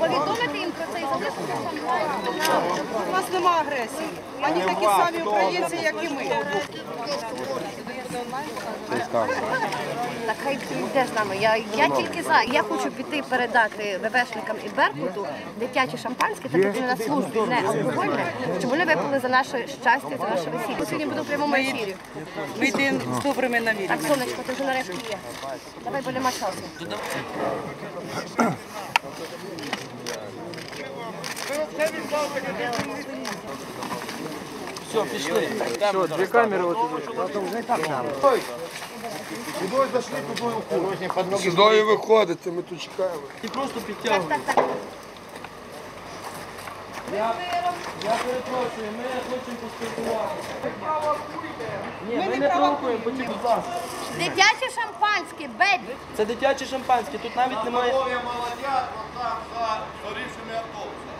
Повідомити їм про це і залишити там. У нас нема агресії. Вони такі самі українці, як і ми. Так хай йде з нами. Я, я тільки за. Я хочу піти передати ВВшникам і Беркуту дитяче шампанське, так як вони на службі не алкогольне, щоб вони випили за наше щастя, за наше весілля. Сьогодні буду в прямому ефірі. Ми йдемо з добрими Так, сонечко, ти вже нарешті є. Давай, бо нема часу. Все, пішли. Все, дві камери отут. Сюди виходите, ми тут чекаємо. І просто так. Я, я перепрошую, ми хочемо поспілкуватися. Ні, ми, не провокуємо, будь будь ласка. Дитяче шампанське, бебі. Це дитяче шампанське, тут навіть немає. Здоров'я молодят, вот там за зорівшими автобусами.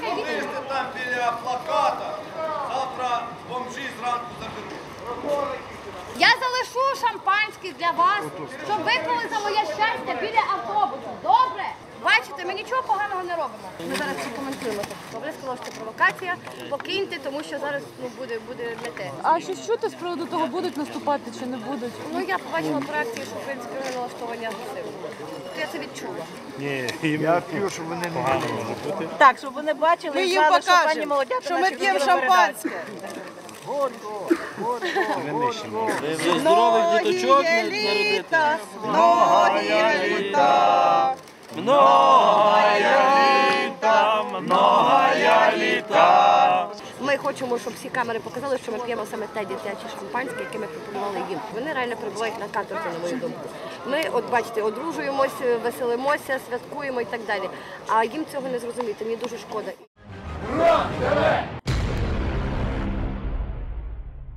Залиште там біля плаката. Шампанське для вас, щоб ви за моє щастя біля автобусу. Добре? Бачите, ми нічого поганого не робимо. Ми зараз всі коментуємо це. Добре сказала, що це провокація. Покиньте, тому що зараз ну, буде, буде не те. А щось чути з приводу того, будуть наступати чи не будуть? Ну я побачила по реакції, що в принципі вони налаштовані агресивно. Я це відчула. Я п'ю, щоб вони не Так, щоб вони бачили Ми і їм знали, що пані молодята що ми п'ємо хотіли передати. шампанське. Ви здорових діточок народити. літа, многие літа. Ми хочемо, щоб всі камери показали, що ми п'ємо саме те дитяче шампанське, яке ми пропонували їм. Вони реально перебувають на каторзі, на мою думку. Ми, от бачите, одружуємося, веселимося, святкуємо і так далі. А їм цього не зрозуміти. Мені дуже шкода. Ура!